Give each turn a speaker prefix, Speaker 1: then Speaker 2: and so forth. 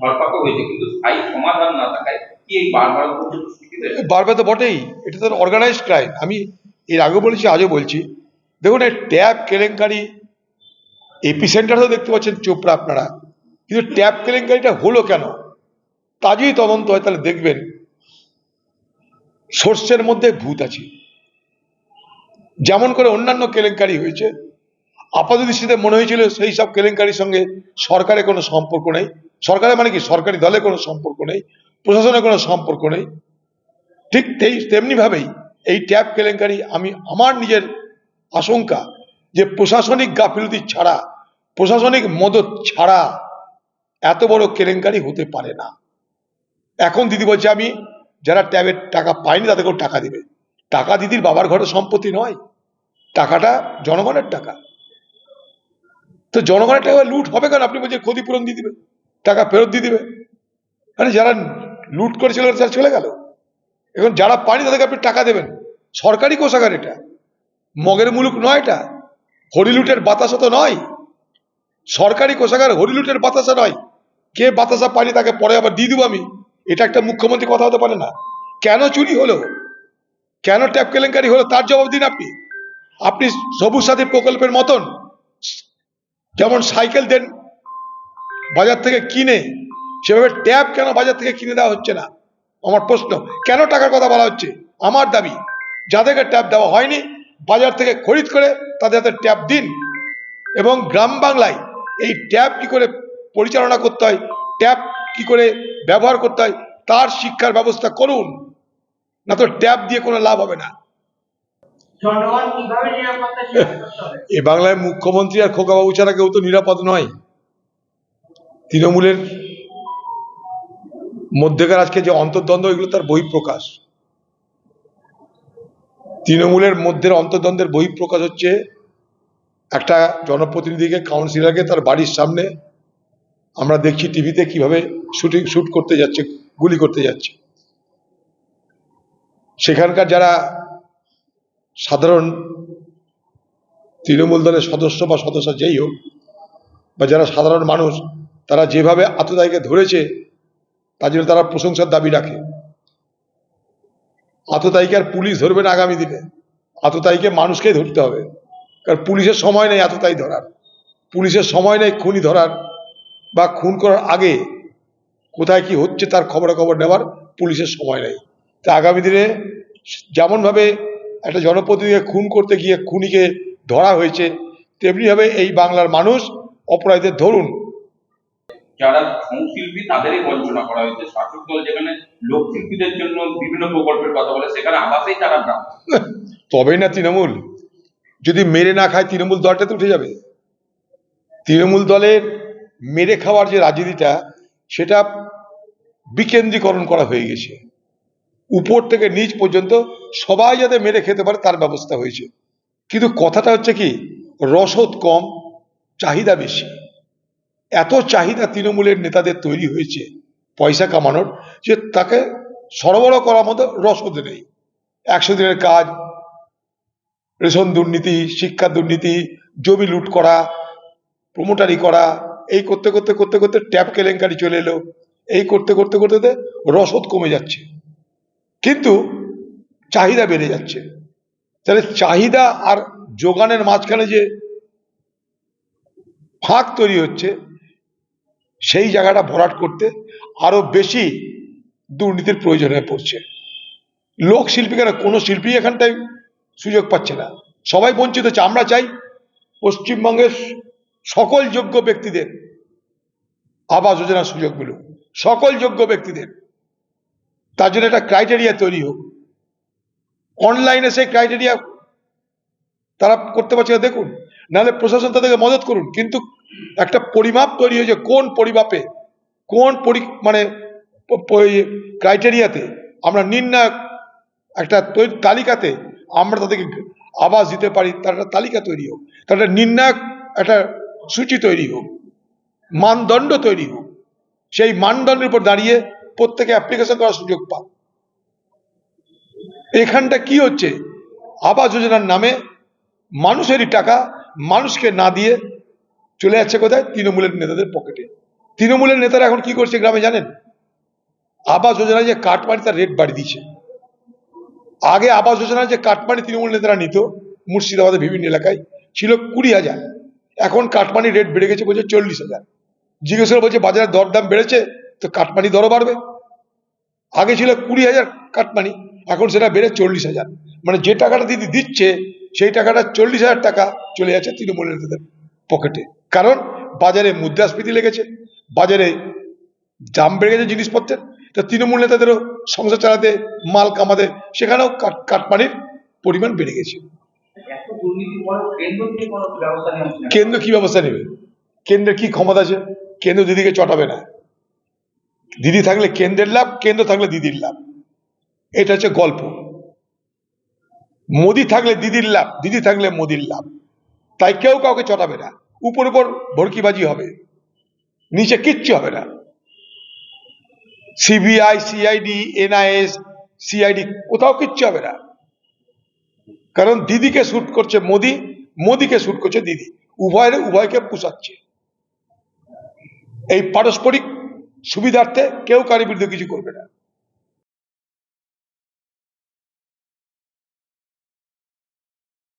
Speaker 1: হয়েছে, কিন্তু স্থায়ী সমাধান না থাকায় কি এই বারবার
Speaker 2: বারবার তো বটেই, এটা তো অর্গানাইজড ক্রাইম আমি এর আগে বলেছি, আজও বলছি। দেখুন, এই ট্যাব কেলেঙ্কারি এপি সেন্টারও দেখতে পাচ্ছেন, চোপড়া আপনারা। কিন্তু ট্যাব কেলেঙ্কারিটা হলো কেন? তা যদি তদন্ত হয়, তাহলে দেখবেন। সোর্সের মধ্যে ভূত আছে। যেমন করে অন্যান্য কেলেঙ্কারি হয়েছে। আপাত দৃষ্টিতে মনে হয়েছিল, সেই সব কেলেঙ্কারির সঙ্গে সরকারের কোনো সম্পর্ক নেই। সরকারের মানে কি? সরকারি দলের কোনো সম্পর্ক নেই প্রশাসনের কোনো সম্পর্ক নেই। ঠিক তেমনিভাবেই এই ট্যাব কেলেঙ্কারি আমি, আমার নিজের আশঙ্কা যে প্রশাসনিক গাফিলতি ছাড়া, প্রশাসনিক মদত ছাড়া এত বড় কেলেঙ্কারি হতে পারে না। এখন দিদি বলছে, আমি যারা ট্যাবের টাকা পায়নি তাদেরকেও টাকা দিবে। টাকা দিদির বাবার ঘরে সম্পত্তি নয়, টাকাটা জনগণের টাকা। তো জনগণের টাকা লুট হবে কেন? আপনি বলছেন ক্ষতিপূরণ দিয়ে দিবে। টাকা ফেরত দিয়ে দিবে। আরে যারা লুট করেছিল তারা চলে গেল। এখন যারা পানি তাদেরকে আপনি টাকা দেবেন। সরকারি কোষাগার এটা। মগের মুলুক নয় এটা। হরিলুটের বাতাসা তো নয়। সরকারি কোষাগার হরিলুটের বাতাসা নয়। কে বাতাসা পানি তাকে পরে আবার দিয়ে দেবো আমি। এটা একটা মুখ্যমন্ত্রী কথা হতে পারে না। কেন চুরি হলো? কেন ট্যাপ কেলেঙ্কারি হলো? তার জবাব দিন আপনি। আপনি সবুজ সাথী প্রকল্পের মতন। যেমন সাইকেল দেন বাজার থেকে কিনে সেভাবে ট্যাব কেন বাজার থেকে কিনে দেওয়া হচ্ছে না? আমার প্রশ্ন কেন টাকার কথা বলা হচ্ছে? আমার দাবি যাদেরকে ট্যাব দেওয়া হয়নি বাজার থেকে খরিদ করে তাদের হাতে ট্যাব দিন। এবং গ্রাম বাংলায় এই ট্যাব কি করে পরিচালনা করতে হয় ট্যাব কি করে ব্যবহার করতে হয় তার শিক্ষার ব্যবস্থা করুন। না তো ট্যাব দিয়ে কোনো লাভ হবে না। এ বাংলায় মুখ্যমন্ত্রী আর খোকাবাবু ছাড়া কেউ তো নিরাপদ নয়। তৃণমূলের মধ্যেকার আজকে যে অন্তর্দ্বন্দ্ব, এগুলো তার বহিঃপ্রকাশ। তৃণমূলের মধ্যের অন্তর্দ্বন্দ্বের বহিঃপ্রকাশ হচ্ছে একটা জনপ্রতিনিধিকে, কাউন্সিলরকে তার বাড়ির সামনে আমরা দেখছি, টিভিতে কীভাবে শুটিং, শুট করতে যাচ্ছে, গুলি করতে যাচ্ছে। সেখানকার যারা সাধারণ তৃণমূল দলের সদস্য বা সদস্য যেই হোক, বা যারা সাধারণ মানুষ তারা যেভাবে আততায়ীকে ধরেছে, তার জন্য তারা প্রশংসার দাবি রাখে। আততায়ীকে আর পুলিশ ধরবে না আগামী দিনে। আততায়ীকে মানুষকেই ধরতে হবে। কারণ পুলিশের সময় নেই আততায়ী ধরার। পুলিশের সময় নেই খুনি ধরার বা খুন করার আগে কোথায় কি হচ্ছে তার খবরাখবর নেওয়ার পুলিশের সময় নেই। তা আগামী দিনে যেমনভাবে একটা জনপ্রতিনিধিকে খুন করতে গিয়ে খুনিকে ধরা হয়েছে, তেমনিভাবে এই বাংলার মানুষ অপরাধীদের ধরুন
Speaker 1: যারা সংশিল্পী তাদেরই বঞ্চনা করা হয়েছে। শাসক দল যেখানে লোকশিল্পীদের জন্য বিভিন্ন প্রকল্পের কথা বলে, সেখানে আবাসেই তারা
Speaker 2: তবেই না তৃণমূল? যদি মেরে না খায়, তৃণমূল দলটা তো উঠে যাবে। তৃণমূল দলের মেরে খাওয়ার যে রাজনীতিটা, সেটা বিকেন্দ্রীকরণ করা হয়ে গেছে। উপর থেকে নিচ পর্যন্ত সবাই যাতে মেরে খেতে পারে, তার ব্যবস্থা হয়েছে। কিন্তু কথাটা হচ্ছে কি? রসদ কম, চাহিদা বেশি। এত চাহিদা তৃণমূলের নেতাদের তৈরি হয়েছে, পয়সা কামানোর, যে তাকে সরবরাহ করার মতো রসদ নেই। একশো দিনের কাজ, রেশন দুর্নীতি, শিক্ষা দুর্নীতি, জমি লুট করা প্রমোটারি করা, এই করতে করতে করতে করতে ট্যাপ কেলেঙ্কারি চলে এলো, এই করতে করতে করতে রসদ কমে যাচ্ছে। কিন্তু চাহিদা বেড়ে যাচ্ছে। তাহলে চাহিদা আর যোগানের মাঝখানে যে ফাঁক তৈরি হচ্ছে সেই জায়গাটা ভরাট করতে আরও বেশি দুর্নীতির প্রয়োজন হয়ে পড়ছে। লোক শিল্পী কেন কোনো শিল্পী এখানটায় সুযোগ পাচ্ছে না। সবাই বঞ্চিত হচ্ছে। আমরা চাই পশ্চিমবঙ্গের সকল যোগ্য ব্যক্তিদের আবাস যোজনার সুযোগ মিলুক। সকল যোগ্য ব্যক্তিদের। তার জন্য একটা ক্রাইটেরিয়া তৈরি হোক। অনলাইনে সেই ক্রাইটেরিয়া তারা করতে পারছে দেখুন, নাহলে প্রশাসন তাদেরকে মদত করুন। কিন্তু একটা পরিমাপ তৈরি হয়েছে, কোন পরিমাপে, কোন পরি মানে ক্রাইটেরিয়াতে আমরা নির্ণায়ক একটা তালিকাতে আমরা তাদেরকে আবাস দিতে পারি, তার একটা তালিকা তৈরি হোক, তার একটা নির্ণায়ক একটা সূচি তৈরি হোক, মানদণ্ড তৈরি হোক, সেই মানদণ্ডের উপর দাঁড়িয়ে প্রত্যেকে অ্যাপ্লিকেশন করার সুযোগ পাক। এখানটা কি হচ্ছে? আবাস যোজনার নামে মানুষেরই টাকা মানুষকে না দিয়ে চলে যাচ্ছে কোথায়? তৃণমূলের নেতাদের পকেটে। তৃণমূলের নেতারা এখন কি করছে গ্রামে জানেন? আবাস যোজনায় যে কাটমানি তার রেট বাড়িয়ে দিচ্ছে আগে আবাস যোজনায় যে কাটমানি তৃণমূল নেতারা নিত, মুর্শিদাবাদের বিভিন্ন এলাকায়, ছিল কুড়ি হাজার। এখন কাটমানি রেট বেড়ে গেছে বলছে চল্লিশ হাজার। জিজ্ঞেস করে বলছে, বাজারের দরদাম বেড়েছে, তো কাটমানি দরও বাড়বে। আগে ছিল কুড়ি হাজার কাটমানি এখন সেটা বেড়ে চল্লিশ হাজার। মানে যে টাকাটা দিদি দিচ্ছে, সেই টাকাটা চল্লিশ হাজার টাকা চলে যাচ্ছে তৃণমূল নেতাদের পকেটে। কারণ বাজারে মুদ্রাস্ফীতি লেগেছে বাজারে দাম বেড়ে গেছে জিনিসপত্রের। তা তৃণমূল নেতাদেরও সংসার চালাতে মাল কামাতে সেখানেও কাট কাটমানির পরিমাণ বেড়ে গেছে। কেন্দ্র কি ব্যবস্থা নেবে? কেন্দ্রের কি ক্ষমতা আছে? কেন্দ্র দিদিকে চটাবে না। দিদি থাকলে কেন্দ্রের লাভ কেন্দ্র থাকলে দিদির লাভ। এটা হচ্ছে গল্প। মোদি থাকলে দিদির লাভ দিদি থাকলে মোদির লাভ। তাই কেউ কাউকে চটাবে না। উপর উপর ভড়কিবাজি হবে। নিচে কিচ্ছু হবে না। সিবিআই, সিআইডি, এনআইএস, সিআইডি, কোথাও কিচ্ছু হবে না। কারণ দিদিকে শুট করছে মোদি, মোদিকে শুট করছে দিদি। উভয়ের, উভয়কে পুষাচ্ছে। এই পারস্পরিক সুবিধার্থে কেউ কারোর বিরুদ্ধে কিছু করবে না।